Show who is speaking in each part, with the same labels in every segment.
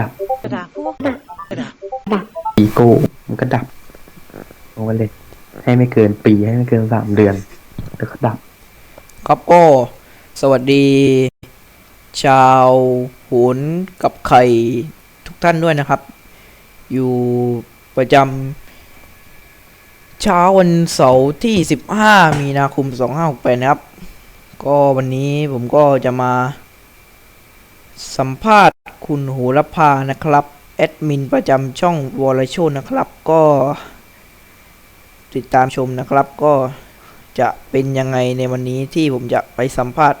Speaker 1: ดับ
Speaker 2: กระดาษพวกกระดาษ
Speaker 1: อีโก้มันก็ดับลงไปเลย ให้ไม่เกินปีให้ไม่เกินสามเดือนแล้วก็ดับ
Speaker 3: ครับก็ สวัสดี ชาวหุนกับไข่ทุกท่านด้วยนะครับ อยู่ประจำเช้าวันเสาร์ที่ 15 มีนาคม 2568 นะครับ ก็วันนี้ผมก็จะมา สัมภาษณ์คุณโหระพานะครับแอดมินประจำช่องวอลโชนะครับ ก็ติดตามชมนะครับ ก็จะเป็นยังไงในวันนี้ที่ผมจะไปสัมภาษณ์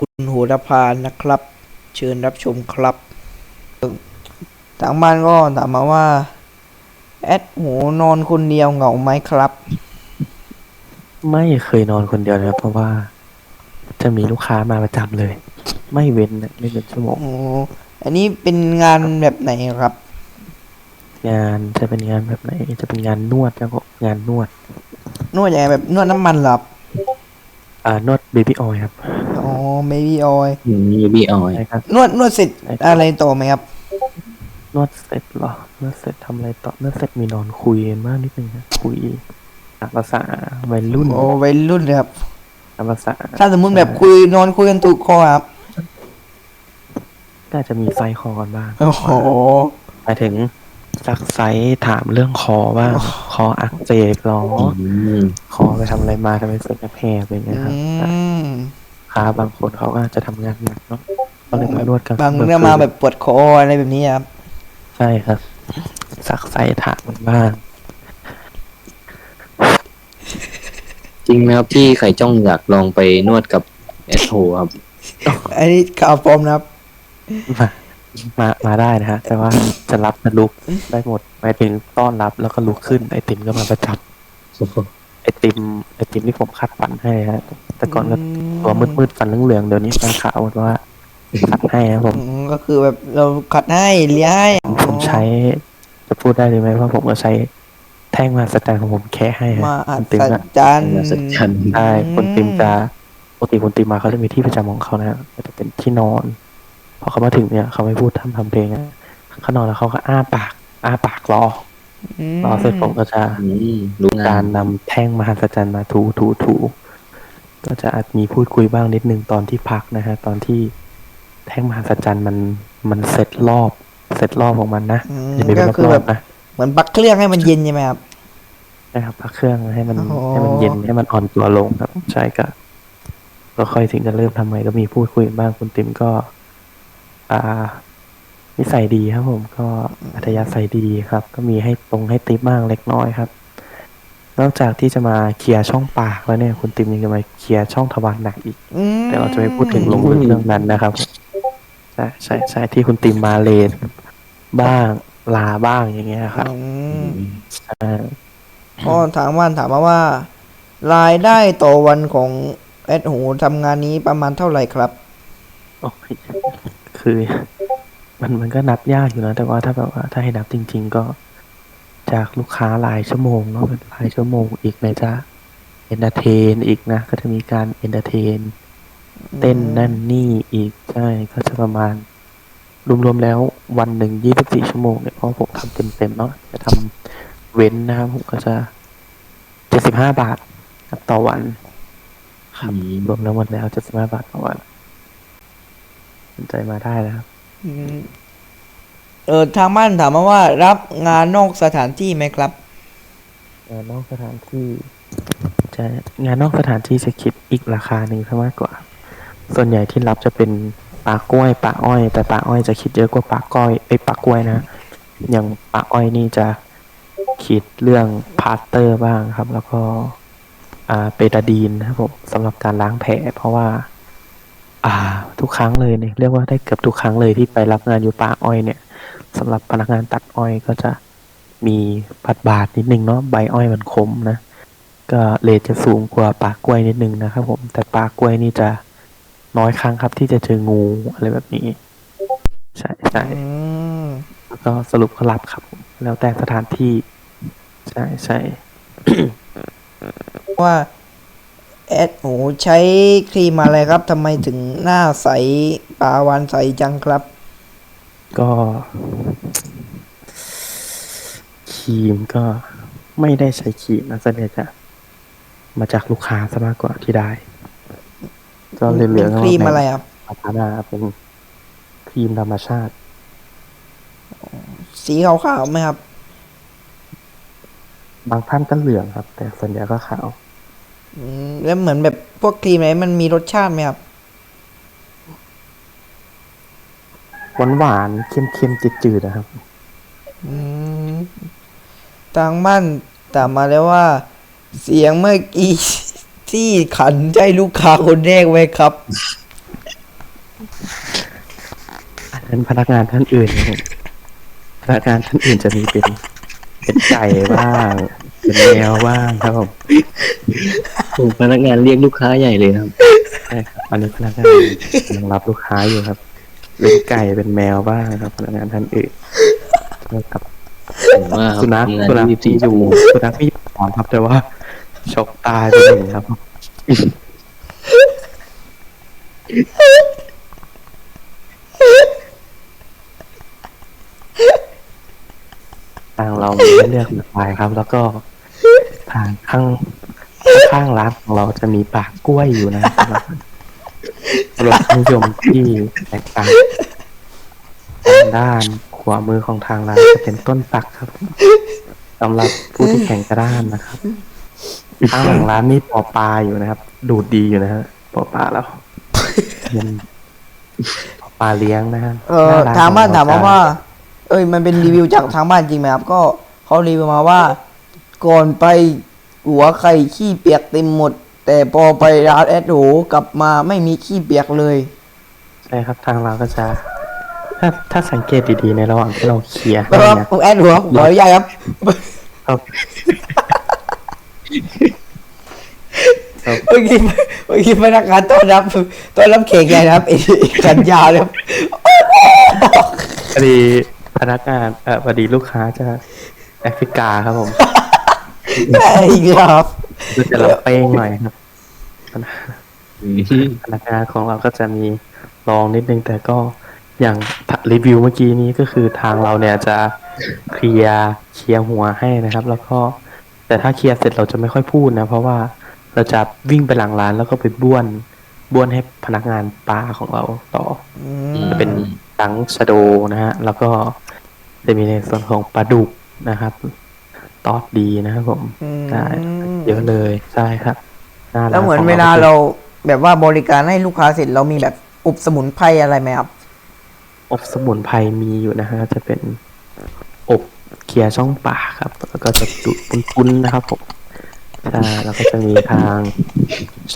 Speaker 3: คุณโหระพานะครับ เชิญรับชมครับทางบ้านก็ถามมาว่าแอดโหนอนคนเดียวเหงาไหมครับ
Speaker 1: ไม่เคยนอนคนเดียวนะครับเพราะว่าจะมีลูกค้ามาประจำเลย ไม่เว้นนะไม่เป็นชั่วโมง
Speaker 3: โอ้อันนี้เป็นงานแบบไหนครับ
Speaker 1: งานจะเป็นงานแบบไหน จะเป็นงานนวดแล้วก็งานนวด
Speaker 3: นวดยังไงแบบนวดน้ำมันเหรอครับ
Speaker 1: อ่านวดเบบี้ออยครับ
Speaker 3: อ๋อเบบี้ออย
Speaker 4: อืมยูบีออย
Speaker 1: ใช่ครับ
Speaker 3: นวดนวดเสร็จอะไรต่อไหมครับ
Speaker 1: นวดเสร็จเหรอนวดเสร็จทำอะไรต่อนวดเสร็จมีนอนคุยกันบ้างนิดนึงนะคุยตามภาษาวัยรุ่น
Speaker 3: โอ้วัยรุ่นเลยครับ
Speaker 1: ตามภาษา
Speaker 3: ถ้าสมมุติแบบคุยนอนคุยกันถูกคอครับ
Speaker 1: ก็อาจจะมีไซส์คอกันบ้าง
Speaker 3: โอ้โห
Speaker 1: หมายถึงซักไซส์ถามเรื่องคอว่า คออักเสบเหรอ
Speaker 4: อืม
Speaker 1: คอไปทำอะไรมาทำไมเสียงแผลบอย่างเงี้ยครับ
Speaker 3: อืม
Speaker 1: ค้าบางคนเขาก็อาจจะทำงานหนักเนาะก็เลยมานวดกัน
Speaker 3: บางเนี่ยมาแบบปวดคออะไรแบบนี้ครับ
Speaker 1: ใช่ครับซักไซส์ถามมันบ้าง
Speaker 4: จริงไหมครับที่ไข่จ้องอยากลองไปนวดกับเอสโครับ
Speaker 3: อันนี้ข่าวปลอมนะครับ
Speaker 1: มามามาได้นะฮะ แต่ว่าจะรับจะลุกได้หมดหมายถึงต้อนรับแล้วก็ลุกขึ้นไอติมก็มาประจับไอติมไอติมที่ผมคัดฟันให้ฮะ แต่ก่อนก็ตัวมืดๆฟันเหลืองๆเดี๋ยวนี้ฟันขาวหมดว่าคัดให้นะผม
Speaker 3: อืมก็คือแบบเราขัดให้เลี้ยให้
Speaker 1: ผมใช้จะพูดได้เลยไหมว่าผมก็ใช้แท่งมหัศจรรย์ของผมแค่ให้ฮะ
Speaker 3: มาอั
Speaker 1: คุณติม
Speaker 3: ศ
Speaker 1: นะ
Speaker 3: จรรย์
Speaker 4: มาสักชัน
Speaker 1: ใช่คุณติมจะปกติคุณติมมาเขาจะมีที่ประจำของเขานะก็จะเป็นที่นอน พอเขามาถึงเนี่ยเขาไม่พูดทำทำเพลงอะเขานอนแล้วเขาก็อ้าปาก อ้าปากรอ
Speaker 3: ม
Speaker 1: รอเสร็จผมก็จะ
Speaker 4: อืมรู้งา
Speaker 1: การนนำแท่งมหัศจรรย์มาถูถูถูก็จะอาจมีพูดคุยบ้างนิดนึงตอนที่พักนะฮะ ตอนที่แท่งมหัศจรรย์มันมันเสร็จรอบ เสร็จรอบของมันนะ
Speaker 3: อืม
Speaker 1: จะมีเป็น
Speaker 3: ก็คือ
Speaker 1: รอ
Speaker 3: แบบบ
Speaker 1: ๆนะ
Speaker 3: เหมือนปักเครื่องให้มันเย็นใช่ไหมครับ
Speaker 1: นะครับพักเครื่องให้มัน
Speaker 3: โอ้โห
Speaker 1: ให้มันเย็นให้มันอ่อนตัวลงครับ ใช่ก็ก็ค่อยถึงจะเริ่มทำใหม่ก็มีพูดคุยกันบ้างคุณติมก็ อ่า นิสัยดีครับผมก็อัธยาศัยดีครับ ก็มีให้ตรงให้ติปบ้างเล็กน้อยครับ นอกจากที่จะมาเคลียร์ช่องปากแล้วเนี่ย คุณติมยังจะมาเคลียร์ช่องทวารหนักอีก
Speaker 3: อืม
Speaker 1: แต่เราจะไม่พูดถึงลงลึกเรื่องนั้นนะครับใช่ใช่ใช่ที่คุณติมมาเลนบ้างลาบ้างอย่างเงี้ยครับ
Speaker 3: อืม
Speaker 1: ใช่
Speaker 3: ก็ทางบ้านถามมาว่า รายได้ต่อวันของแอดหูทำงานนี้ประมาณเท่าไหร่ครับ
Speaker 1: โอ้ย คือ มันมันก็นับยากอยู่นะ แต่ว่าถ้าแบบว่าถ้าให้นับจริง ๆ ก็จากลูกค้ารายชั่วโมงเนาะเป็นรายชั่วโมงอีกไหนจะเอนเตอร์เทนอีกนะ ก็จะมีการเอนเตอร์เทนเต้นนั่นนี่อีกใช่ก็จะประมาณ รวมๆแล้ววันหนึ่งยี่สิบสี่ชั่วโมงเนี่ยเพราะผมทำเต็มๆเนาะจะทำเว้นนะครับผมก็จะเจ็ดสิบห้าบาทครับต่อวันครับ
Speaker 4: อืม
Speaker 1: รวมแล้วหมดแล้วเจ็ดสิบห้าบาทต่อวัน สนใจมาได้นะครับ
Speaker 3: อืมเออทางบ้านถามมาว่า รับงานนอกสถานที่ไหมครับ
Speaker 1: งานนอกสถานที่ จะงานนอกสถานที่จะคิดอีกราคาหนึ่งซะมากกว่า ส่วนใหญ่ที่รับจะเป็นปลากล้วยปลาอ้อย แต่ปลาอ้อยจะคิดเยอะกว่าปลาก้อยไอ้ยปลากล้วยนะอย่างปลาอ้อยนี่จะคิดเรื่องพาสเตอร์บ้างครับ แล้วก็ อ่าเบตาดีนนะครับผมสำหรับการล้างแผลเพราะว่า อ่า ทุกครั้งเลยเนี่ยเรียกว่าได้เกือบทุกครั้งเลยที่ไปรับงานอยู่ป่าอ้อยเนี่ยสำหรับพนักงานตัดอ้อยก็จะมีผัดบาทนิดนึงเนาะใบอ้อยมันคมนะก็เลทจะสูงกว่าปลากล้วยนิดนึงนะครับผมแต่ปลากล้วยนี่จะน้อยครั้งครับที่จะเจองูอะไรแบบนี้ ใช่ใช่
Speaker 3: อืม
Speaker 1: แล้วก็สรุปก็รับครับผมแล้วแต่สถานที่ ใช่ใช่
Speaker 3: ว่า แอดหูใช้ครีมอะไรครับทำไมถึงหน้าใสปลาวานใสจังครับ
Speaker 1: ก็ครีมก็ไม่ได้ใช้ครีมนะส่วนใหญ่จะมาจากลูกค้าซะมากกว่าที่ได้ ก็เหลื
Speaker 3: เป็
Speaker 1: อนงๆ
Speaker 3: ครีมอะไรครับ
Speaker 1: อาพาราเป็นครีมธรรมชาติ
Speaker 3: สีขาวๆไหมครับ
Speaker 1: บางท่านก็เหลืองครับ แต่ส่วนใหญ่ก็ขาว
Speaker 3: อืม แล้วเหมือนแบบพวกครีมอะไรมันมีรสชาติไหมครับ
Speaker 1: หวานหวานๆเค็มๆจืดๆนะครับ
Speaker 3: อืมทางบ้านถามมาแล้วว่า เสียงเมื่อกี้ที่ขันใช่ลูกค้าคนแรกไหมครับ
Speaker 1: อันนั้นพนักงานท่านอื่นนะครับพนักงานท่านอื่นจะมีเป็นเป็นไก่บ้างเป็นแมวบ้างครับผม
Speaker 4: ผมพนักงานเรียกลูกค้าใหญ่เลยครับ
Speaker 1: ใช่ครับอันนี้พนักงานกำลังรับลูกค้าอยู่ครับเป็นไก่เป็นแมวบ้างครับพนักงานท่านอื่นนะครับ
Speaker 4: ผมว่าครับ
Speaker 1: สุนัข
Speaker 4: ทำงาน
Speaker 1: สุนัข
Speaker 4: ยี่สิบ
Speaker 1: ที่
Speaker 4: สี่
Speaker 1: อ
Speaker 4: ชั่ว
Speaker 1: ยู่
Speaker 4: โมง
Speaker 1: สุนัขที่อยู่ก่อนครับแต่ว่าชกตายไปหนึ่งครับ ทางเรามีให้เลือกหลากหลายครับ แล้วก็ทางข้าง ข้างร้านของเราจะมีปากกล้วยอยู่นะครับสำหรับสำหรับนิยมที่แตกต่างทางด้านขวามือของทางร้านจะเป็นต้นสักครับสำหรับผู้ที่แข่งกระด้านนะครับข้างหลังร้านนี่ปอปลาอยู่นะครับ ดูดดีอยู่นะฮะปอปลาแล้วเป็นปอปลาเลี้ยงนะฮะ
Speaker 3: เออ
Speaker 1: หน้ร้
Speaker 3: ทางบ้าน
Speaker 1: ของเร
Speaker 3: ถามมา
Speaker 1: จะ
Speaker 3: ว่า เอ้ย มันเป็นรีวิวจากทางบ้านจริงไหมครับ ก็เขารีวิวมาว่า ก่อนไป หัวไข่ขี้เปียกเต็มหมด แต่พอไปร้านแอดโหกลับมาไม่มีขี้เปียกเลย
Speaker 1: ใช่ครับทางเราก็จะ ถ้าถ้าสังเกตดีๆในระหว่างที่เราเคลียร์
Speaker 3: แปล
Speaker 1: ให้
Speaker 3: ว่า
Speaker 1: เนี่ย
Speaker 3: ผมแอดหัวขออนุญาตครับ
Speaker 1: ครับ
Speaker 3: เมื่อกี้เมื่อกี้พนักงานต้อนรับต้อนรับเข่งไงนะครับไอ้กันยาวนะครับ
Speaker 1: พอดีพนักงานเออพอดีลูกค้าจะแอฟริกาครับผม
Speaker 3: ไอ้ครับ
Speaker 1: ก็จะรับเป้งหน่อยครับ
Speaker 4: อืม
Speaker 1: พนักงานของเราก็จะมีลองนิดนึง แต่ก็อย่างรีวิวเมื่อกี้นี้ก็คือทางเราเนี่ยจะเคลียร์เคลียร์หัวให้นะครับ แล้วก็แต่ถ้าเคลียร์เสร็จเราจะไม่ค่อยพูดนะเพราะว่าเราจะวิ่งไปหลังร้านแล้วก็ไปบ้วนบ้วนให้พนักงานปลาของเราต่อ
Speaker 3: อืม
Speaker 1: จะเป็นทั้งชะโดนะฮะแล้วก็จะมีในส่วนของปลาดุกนะครับ ตอดดีนะครับผมใช่เยอะเลยใช่ครับาร้า
Speaker 3: แล้วเหมือน
Speaker 1: ของ
Speaker 3: เวลาเราแบบว่าบริการให้ลูกค้าเสร็จเรามีแบบอบสมุนไพรอะไรไหมครับ
Speaker 1: อบสมุนไพรมีอยู่นะฮะจะเป็นอบเคียร์ช่องปากครับ แล้วก็จะดูดปุ้นๆนะครับผมใช่แล้วก็จะมีทาง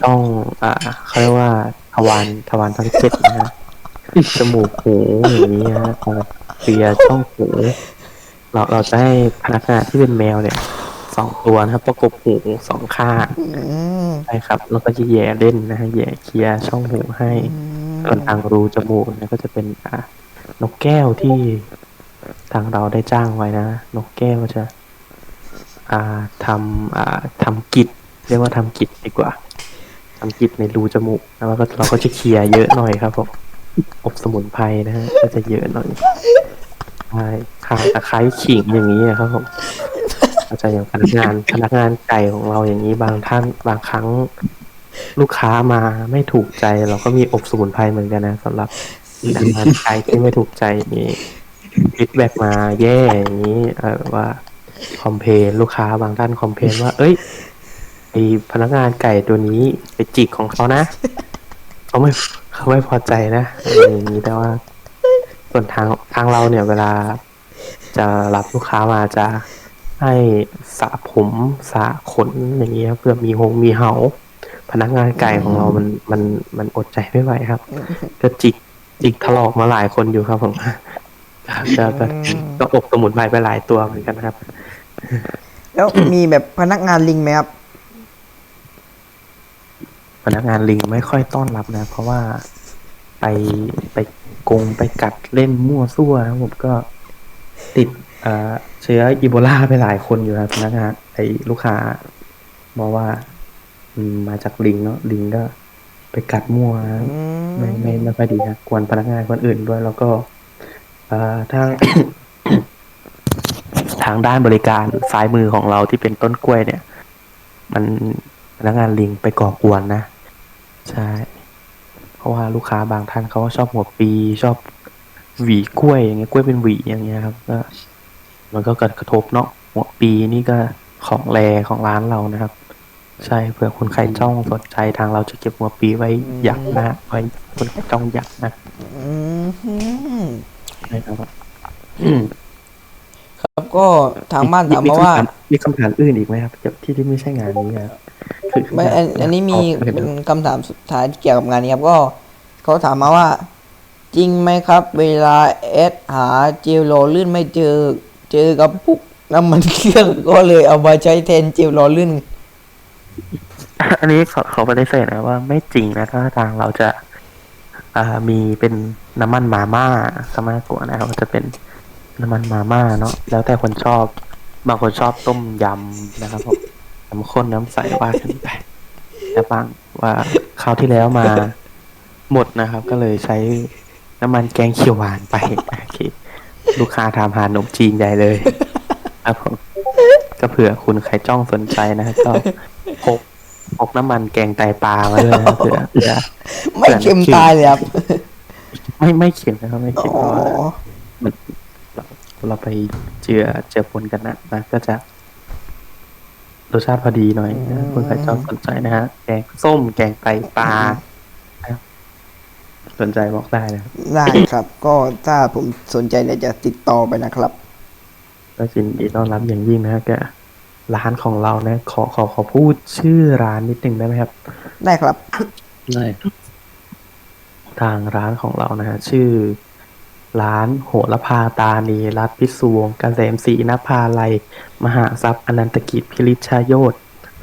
Speaker 1: ช่องอ่าเขาเรียกว่าทวารทวารทั้งเจ็ดนะฮะจมูกหูอย่างนี้นะฮะทางเคลียร์ช่องหู เราเราจะให้พนักงานที่เป็นแมวเนี่ยสองตัวนะครับ ประกบหูสองข้าง
Speaker 3: อืม
Speaker 1: ใช่ครับ แล้วก็จะแย่เล่นนะฮะแย่เคลียร์ช่องหูให้ส่วนทางรูจมูกเนี่ยก็จะเป็นอ่านกแก้วที่ทางเราได้จ้างไว้นะ นกแก้วจะ อ่าทำอ่าทำกิจเรียกว่าทำกิจดีกว่าทำกิจในรูจมูกแล้วก็เราก็จะเคลียร์เยอะหน่อยครับผมอบสมุนไพรนะฮะก็จะเยอะหน่อยใช่ข่าตะไคร้ขิงอย่างนี้อะครับผมอาจจะอย่างพนักงานพนักงานไก่ของเราอย่างนี้บางท่านบางครั้ง ลูกค้ามาไม่ถูกใจเราก็มีอบสมุนไพรเหมือนกันนะสำหรับพนักงานไก่ที่ไม่ถูกใจมีฟีดแบ็มาแย่อย่างนี้ว่าคอมเพลลูกค้าบางท่านคอมเพนว่า เอ้ยไอพนักงานไก่ตัวนี้ไปจิกของเขานะเขาไม่เขาไม่พอใจนะอะไรอย่างนี้แต่ว่า ส่วนทางทางเราเนี่ยเวลาจะรับลูกค้ามาจะให้สระผมสระขนอย่างเงี้ยเพื่อมีหงมีเหาพนักงานไก่ของเรามันมันมันอดใจไม่ไหวครับ ก็จิกจิกถลอกมาหลายคนอยู่ครับผมก็ก็ก็อบสมุนไพรไปหลายตัวเหมือนกันครับ
Speaker 3: แล้วมีแบบพนักงานลิงไหมครับ
Speaker 1: พนักงานลิงไม่ค่อยต้อนรับนะ เพราะว่าไปไป กงไปกัดเล่นมั่วซั่วนะผมก็ติดเอ่อเชื้ออีโบลาไปหลายคนอยู่ครับพนักงานไอ้ลูกค้าบอกว่าอืมมาจากลิงเนาะลิงก็ไปกัดมั่วนะไม่ไม่ไม่ค่อยดีนะกวนพนักงานคนอื่นด้วย แล้วก็เอ่อทางทางด้านบริการซ้ายมือของเราที่เป็นต้นกล้วยเนี่ย มันพนักงานลิงไปก่อกวนนะ ใช่เพ ราะว่าลูกค้าบางท่านเขาก็ชอบหัวปี ชอบหวีกล้วยอย่างเงี้ยกล้วยเป็นหวีอย่างเงี้ยครับก็มันก็เกิดกระทบเนาะหัวปีนี่ก็ของแรของร้านเรานะครับ ใช่เผื่อคนใครจ้องสนใจทางเราจะเก็บหัวปีไว้อยากนะไว้คนใครจ้องอยากนะ
Speaker 3: อืม
Speaker 1: ใช่ครับอืม
Speaker 3: ครับก็ทางบ้านถามมาว่า
Speaker 1: มีคำถามอื่นอีกไหมครับที่ที่ไม่ใช่งานนี้ครับคือ
Speaker 3: ไม่อันอันนี้มี
Speaker 1: อ๋อ
Speaker 3: เป็นคำถามสุดท้ายที่เกี่ยวกับงานนี้ครับ ก็เขาถามมาว่า จริงไหมครับ เวลาเอสหาเจลโลลื่นไม่เจอ เจอกับปุกน้ำมันเครื่องก็เลยเอามาใช้แทนเจลโลลื่น
Speaker 1: อันนี้ขอขอปฏิเสธนะว่าไม่จริงนะถ้าทางเราจะอ่ามีเป็นน้ำมันมาม่าซะมากกว่านะครับจะเป็นน้ำมันมาม่าเนาะแล้วแต่คนชอบ บางคนชอบต้มยำนะครับผม น้ำข้นน้ำใสว่ากันไปแต่บางว่าคราวที่แล้วมาหมดนะครับ ก็เลยใช้น้ำมันแกงเขียวหวานไปโอเคลูกค้าถามหาขนมจีนใหญ่เลยครับผมก็เผื่อคุณใครจ้องสนใจนะก็พกพกน้ำมันแกงไตปลามาด้วยนะเผื่อเผื่อ
Speaker 3: ไม่เค็มตายเลยครับ
Speaker 1: ไม่ไม่เข็มนะครับไม่เข็ม
Speaker 3: อ๋อ
Speaker 1: เพราะว่ามันเราเราไปเจือเจือปนกันนะนะก็จะ รสชาติพอดีหน่อยนะคุณใครชอบสนใจนะฮะ แกงส้มแกงไตปลานะครับสนใจบอกได้นะครับ
Speaker 3: ได้ครับ ก็ถ้าผมสนใจเนี่ยจะติดต่อไปนะครับ
Speaker 1: ก็ยินดีต้อนรับอย่างยิ่งนะฮะแกร้านของเรานะ ขอขอขอพูดชื่อร้านนิดนึงได้ไหมครับ
Speaker 3: ได้ครับ
Speaker 4: ได้
Speaker 1: ทางร้านของเรานะฮะชื่อ ร้าน โหระพาตานีรัตน์พิศวงศ์เกษมศรีนภาลัย มหาทรัพย์อนันตกิจพิริชาโยธ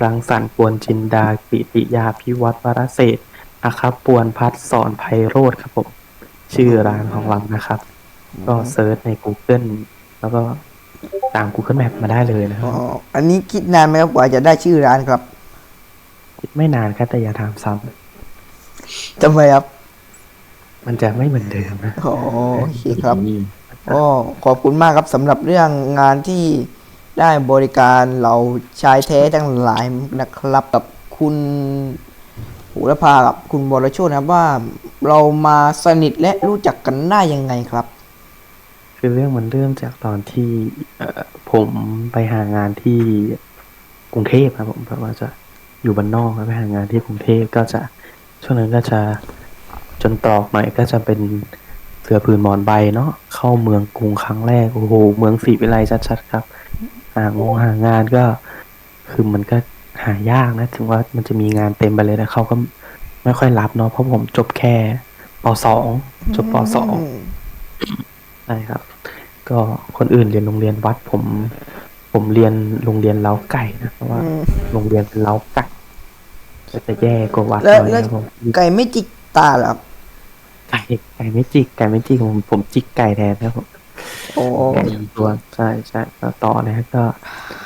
Speaker 1: รังสรรค์ปวนจินดาปิติยาพิวัตรวรเศรษฐ์อาคับปวนพัฒน์สอนไพโรธครับผมชื่อร้านของเรานะครับ ก็เซิร์ชใน Google แล้วก็ตาม Google Map มาได้เลยนะค
Speaker 3: อ๋
Speaker 1: รั
Speaker 3: อบอันนี้คิดนานไหมครับกว่าจะได้ชื่อร้านครับ
Speaker 1: ไม่นานครับแต่อย่าถามซ้
Speaker 3: ทำไมครับำ
Speaker 1: มันจะไม่เหมือนเดิมนะ
Speaker 3: อ๋อโอเคครับ
Speaker 4: อืม
Speaker 3: ก็ขอบคุณมากครับสำหรับเรื่องงานที่ได้บริการเราชายแท้ทั้งหลายนะครับกับคุณหูรพากับคุณบรโชตนะครับว่าเรามาสนิทและรู้จักกันได้ยังไงครับ
Speaker 1: คือเรื่องมันเริ่มจากตอนที่เอ่อผมไปหางานที่กรุงเทพครับผมแบบว่าจะอยู่บ้านนอกแล้วไปหางานที่กรุงเทพก็จะช่วงนั้นก็จะ จนตรอกหน่อยก็จะเป็นเสือผืนหมอนใบเนาะเข้าเมืองกรุงครั้งแรกโอ้โหเมืองศรีวิไลชัดๆครับหางงหางานก็คือมันก็หายากนะถึงว่ามันจะมีงานเต็มไปเลยนะเขาก็ไม่ค่อยรับเนาะเพราะผมจบแค่ปสองจบปสองใช่ครับ ก็คนอื่นเรียนโรงเรียนวัดผม ผมเรียนโรงเรียนเล้าไก่นะเพราะว่า
Speaker 3: อืม
Speaker 1: โรงเรียนเป็นเล้าไก่ก็จะแย่กว่าวัดห
Speaker 3: แล้ว
Speaker 1: น่อย
Speaker 3: แล้ว
Speaker 1: นะผม
Speaker 3: ไก่ไม่จิกตาเหรอครับ
Speaker 1: ไก่ไก่ไม่จิกไก่ไม่จิกผมผมจิกไก่แทนนะครับผม
Speaker 3: โอ้
Speaker 1: ไก่ตัวใช่ใช่ก็ต่อนะก็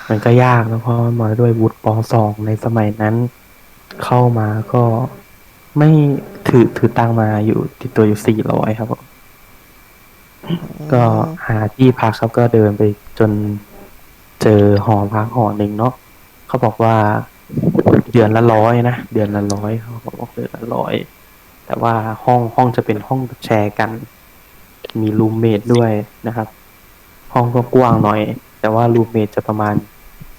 Speaker 1: มันก็ยากนะเพราะมาด้วยวุฒิปสองในสมัยนั้น เข้ามาก็ไม่ถือถือตังค์มาอยู่ติดตัวอยู่สี่ร้อยครับผมก็หาที่พักครับก็เดินไปจนเจอหอพักหอหนึ่งเนาะเขาบอกว่าเดือนละร้อยนะเดือนละร้อยเขาบอกเดือนละร้อย แต่ว่าห้องห้องจะเป็นห้องแชร์กัน มีรูมเมทด้วยนะครับ ห้องก็กว้างหน่อย แต่ว่ารูมเมทจะประมาณ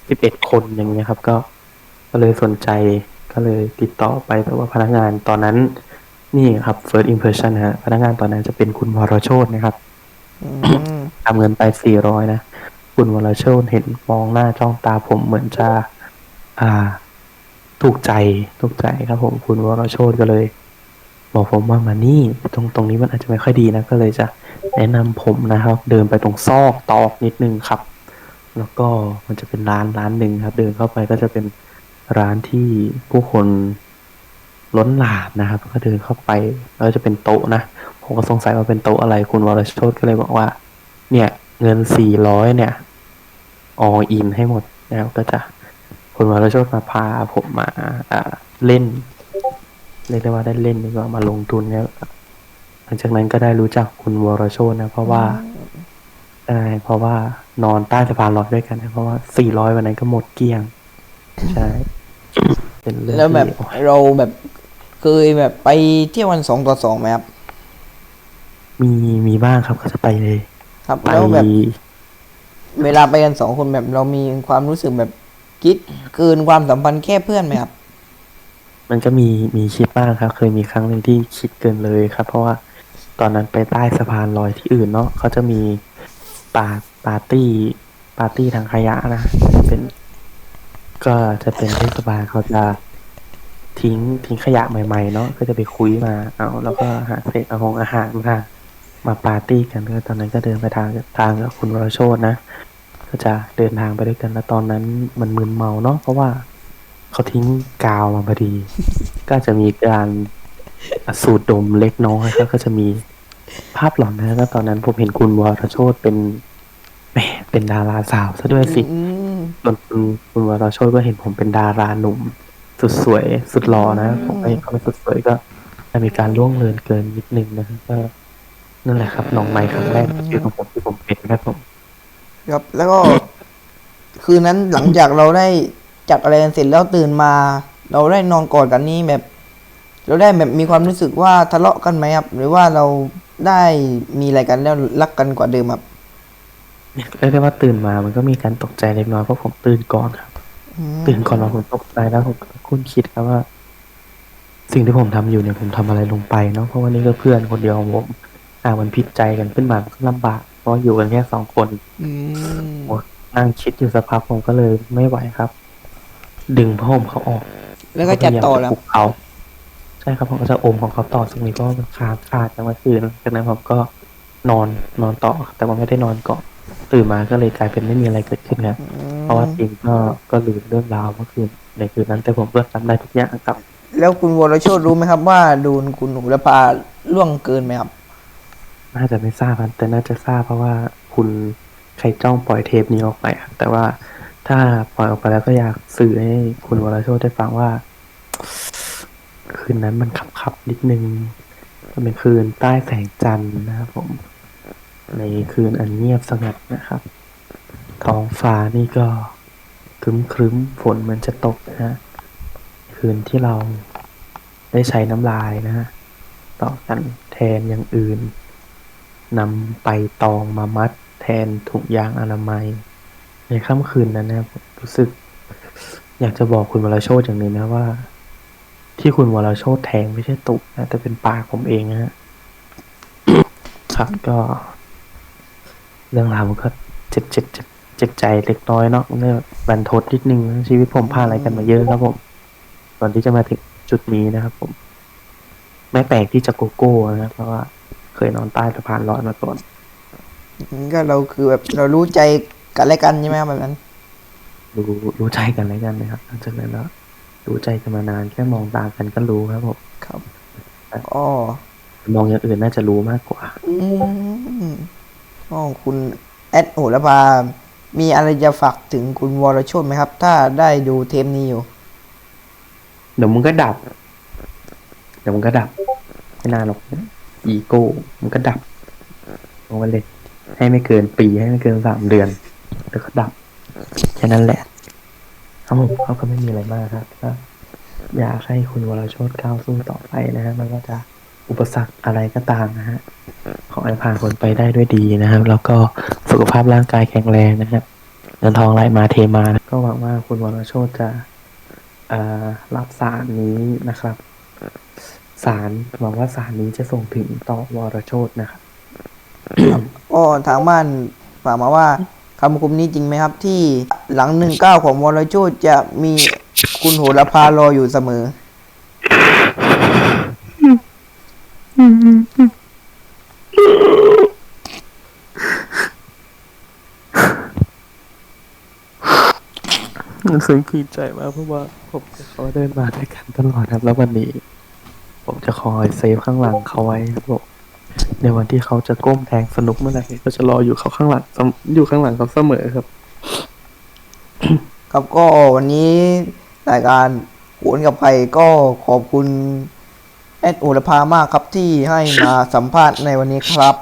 Speaker 1: สิบเอ็ดคนอย่างเงี้ยครับ ก็ก็เลยสนใจก็เลยติดต่อไปแต่ว่าพนักงานตอนนั้น นี่ครับ first impression นะฮะพนักงานตอนนั้นจะเป็นคุณวรโชตนะครับ
Speaker 3: อืม
Speaker 1: ทำเงินไปสี่ร้อยนะคุณวรโชตเห็นมองหน้าจ้องตาผมเหมือนจะ อ่า ถูกใจถูกใจครับผมคุณวรโชตก็เลย บอกผมว่ามานี่ตรงตรงนี้มันอาจจะไม่ค่อยดีนะก็เลยจะแนะนำผมนะครับ เดินไปตรงซอกตอกนิดนึงครับ แล้วก็มันจะเป็นร้านร้านหนึ่งครับ เดินเข้าไปก็จะเป็นร้านที่ผู้คนล้นหลามนะครับก็เดินเข้าไปแล้วจะเป็นโต๊ะนะผมก็สงสัยว่าเป็นโต๊ะอะไรคุณวรโชตก็เลยบอกว่า เนี่ย เงินสี่ร้อยเนี่ยออินให้หมดนะครับก็จะคุณวรชตมาพาผมมาเล่น เรียกได้ว่าได้เล่นดีกว่ามาลงทุนเนี่ยหลังจากนั้นก็ได้รู้จักคุณวรโชตนะ เพราะว่า
Speaker 3: อื
Speaker 1: ใช่เพราะว่านอนใต้สะพานลอยด้วยกันนะเพราะว่าสี่ร้อยวันนั้นก็หมดเกลี้ยง ใช่ เป็นเรื่อง
Speaker 3: แล้วแบบ
Speaker 1: ที่โอ้ย
Speaker 3: เราแบบเคยแบบไปเที่ยววันสองต่อสองไหมครับ
Speaker 1: มีมีบ้างครับก็จะไปเลย
Speaker 3: ครับ
Speaker 1: ไป
Speaker 3: แล้วแบบ เวลาไปกันสองคนแบบเรามีความรู้สึกแบบคิดเกินความสัมพันธ์แค่เพื่อนไหมครับ
Speaker 1: มันก็มีมีคิดบ้างครับ เคยมีครั้งหนึ่งที่คิดเกินเลยครับ เพราะว่าตอนนั้นไปใต้สะพานลอยที่อื่นเนาะเขาจะมีปาปาร์ตี้ ปาร์ตี้ทางขยะนะเป็น ก็จะเป็นเทศบาลเขาจะทิ้งทิ้งขยะใหม่ๆเนาะก็จะไปคุยมา เอา แล้วก็หาเศษอาหงอาหารมามาปาร์ตี้กันก็ตอนนั้นก็เดินไปทางทางกับคุณวรโชตนะ ก็จะเดินทางไปด้วยกันแล้วตอนนั้นมันมึนเมาเนาะเพราะว่า เขาทิ้งกาวมาพอดี ก็อาจจะมีการสูดดมเล็กน้อยแล้วก็จะมีภาพหลอนนะแล้วตอนนั้นผมเห็นคุณวรโชตเป็นแหมเป็นดาราสาวซะด้วยสิ
Speaker 3: อืม
Speaker 1: ส่วนคุณคุณวรโชตก็เห็นผมเป็นดาราหนุ่ม สุดสวยสุดหล่อนะผมเองเขาเป็นสุดสวยก็จะมีการล่วงเลินเกินนิดนึงนะครับก็นั่นแหละครับน้องไม้ครั้งแรกในชีวิตของผมที่ผมเป็นครับผม
Speaker 3: ครับแล้วก็ คืนนั้นหลังจากเราได้ จัดอะไรกันเสร็จแล้วตื่นมา เราได้นอนกอดกันนี่แบบ เราได้แบบมีความรู้สึกว่าทะเลาะกันไหมครับ หรือว่าเราได้มีอะไรกันแล้วรักกันกว่าเดิมครับ
Speaker 1: เรียกได้ว่าตื่นมามันก็มีการตกใจเล็กน้อยเพราะผมตื่นก่อนครับ
Speaker 3: อืม
Speaker 1: ตื่นก่อนเราผมตกใจแล้วผมก็คุ้นคิดครับว่า สิ่งที่ผมทำอยู่เนี่ยผมทำอะไรลงไปเนาะเพราะว่านี่ก็เพื่อนคนเดียวของผมอ่ามันผิดใจกันขึ้นมามันก็ลำบากเพราะอยู่กันแค่สองคน
Speaker 3: อืม
Speaker 1: นั่งคิดอยู่สักพักผมก็เลยไม่ไหวครับ ดึงผ้าห่มเขาออก
Speaker 3: แล้วก็จัดต่อแล้ว
Speaker 1: พยายามจะปลุกเขาใช่ครับผมก็จะอมของเขาต่อซึ่งนี้เพราะว่ามันขาดขาดจากเมื่อคืนจากนั้นผมก็นอนนอนต่อแต่ว่าไม่ได้นอนก่อนตื่นมาก็เลยกลายเป็นไม่มีอะไรเกิดขึ้นครับเพราะว่าทีมก็ก็ลืมเรื่องราวเมื่อคืนในคืนนั้น แต่ผมก็จำได้ทุกอย่างครับ
Speaker 3: แล้วคุณวรโชตรู้ไหมครับว่าโดนคุณหนูและพาล่วงเกินไหมครับ
Speaker 1: น่าจะไม่ทราบครับแต่น่าจะทราบเพราะว่าคุณใครจ้องปล่อยเทปนี้ออกไปครับแต่ว่า ถ้าปล่อยออกไปแล้วก็อยากสื่อให้คุณวรโชตได้ฟังว่า คืนนั้นมันขับขับนิดนึงมันเป็นคืนใต้แสงจันทร์นะครับผม ในคืนอันเงียบสงัดนะครับ ท้องฟ้านี่ก็ครึ้มครึ้มฝนมันจะตกนะฮะคืนที่เราได้ใช้น้ำลายนะฮะต่อกันแทนอย่างอื่นนำไปตองมามัดแทนถุงยางอนามัย ในค่ำคืนนั้นนะครับผมรู้สึก อยากจะบอกคุณวรโชตอย่างหนี้นะว่า ที่คุณวรโชตแทงไม่ใช่ตุกนะแต่เป็นปากผมเองนะฮะครับก็ เรื่องราวมันก็เจ็บเจ็บเจ็บเจ็บใจเล็กน้อยเนาะมันก็บันทดนิดนึงนะชีวิตผมผ่านอะไรกันมาเยอะครับผมก่อนที่จะมาถึงจุดนี้นะครับ ผม ไม่แปลกที่จะโกโก้นะครับเพราะว่า เคยนอนใต้สะพานลอยมาก่อน
Speaker 3: ก็เราคือแบบเรารู้ใจ กันและกันใช่ไหมครับแบบนั้น
Speaker 1: รู้รู้ใจกันแล้วกันนะครับหลังจากนั้นแล้วรู้ใจกันมานานแค่มองตากันก็รู้ครับผม
Speaker 3: ครับอ๋อ
Speaker 1: มองอย่างอื่นน่าจะรู้มากกว่า
Speaker 3: อืมอ๋อคุณแอดโอและพามีอะไรจะฝากถึงคุณวรชตไหมครับ ถ้าได้ดูเทปนี้อยู่
Speaker 1: เดี๋ยวมึงก็ดับ เดี๋ยวมึงก็ดับ ไม่นานหรอกอีโก้ มันก็ดับลงไปเลย ให้ไม่เกินปีให้ไม่เกินสามเดือน แล้วก็ดับแค่นั้นแหละครับผมเขาก็ไม่มีอะไรมากครับก็อยากให้คุณวรโชตก้าวสู้ต่อไปนะฮะมันก็จะอุปสรรคอะไรก็ตามนะฮะขอให้ผ่านพ้นไปได้ด้วยดีนะครับ แล้วก็สุขภาพร่างกายแข็งแรงนะครับเงินทองไหลมาเทมานะก็หวังว่าคุณวรโชตจะรับสารนี้นะครับ สารหวังว่าสารนี้จะส่งถึงต่อวรโชตนะครับ
Speaker 3: ก็ทางบ้านฝากมาว่า คำคมนี้จริงไหมครับ ที่หลังหนึ่งเก้าของวรโชตจะมีคุณโหระพารออยู่เสมอ
Speaker 1: มันซึ้งกินใจมากเพราะว่าผมกับเขาเดินมาด้วยกันตลอดครับ แล้ววันนี้ ผมจะคอยเซฟข้างหลังเขาไว้ครับผม ในวันที่เขาจะก้มแทงสนุกเมื่อไหร่ก็จะรออยู่เขาข้างหลังอยู่ข้างหลังเขาเสมอครับ
Speaker 3: ครับก็วันนี้รายการโหนกับใครก็ขอบคุณแอดอุรพามากครับที่ให้มาสัมภาษณ์ในวันนี้ครับ